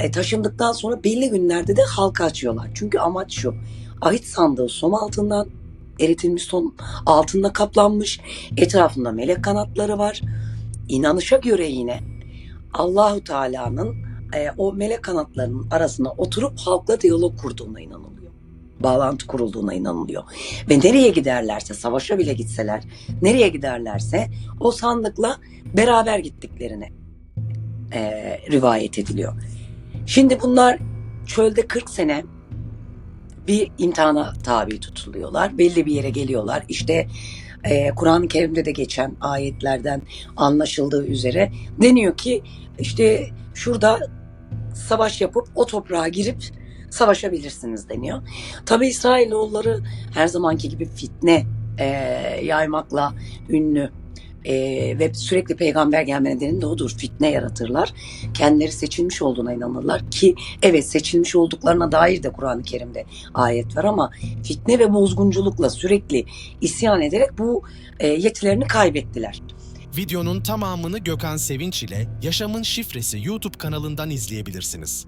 E, taşındıktan sonra belli günlerde de halka açıyorlar. Çünkü amaç şu. Ahit sandığı som altından eritilmiş son altında kaplanmış. Etrafında melek kanatları var. İnanışa göre yine Allahu Teala'nın e, o melek kanatlarının arasına oturup halkla diyalog kurduğuna inanılıyor. Bağlantı kurulduğuna inanılıyor. Ve nereye giderlerse, savaşa bile gitseler, nereye giderlerse o sandıkla beraber gittiklerine e, rivayet ediliyor. Şimdi bunlar çölde 40 sene bir imtihana tabi tutuluyorlar. Belli bir yere geliyorlar. İşte e, Kur'an-ı Kerim'de de geçen ayetlerden anlaşıldığı üzere deniyor ki işte şurada savaş yapıp o toprağa girip savaşabilirsiniz deniyor. Tabi İsrailoğulları her zamanki gibi fitne e, yaymakla ünlü e, ve sürekli peygamber gelme nedeni de odur. Fitne yaratırlar. Kendileri seçilmiş olduğuna inanırlar ki evet seçilmiş olduklarına dair de Kur'an-ı Kerim'de ayet var ama fitne ve bozgunculukla sürekli isyan ederek bu e, yetilerini kaybettiler. Videonun tamamını Gökhan Sevinç ile Yaşamın Şifresi YouTube kanalından izleyebilirsiniz.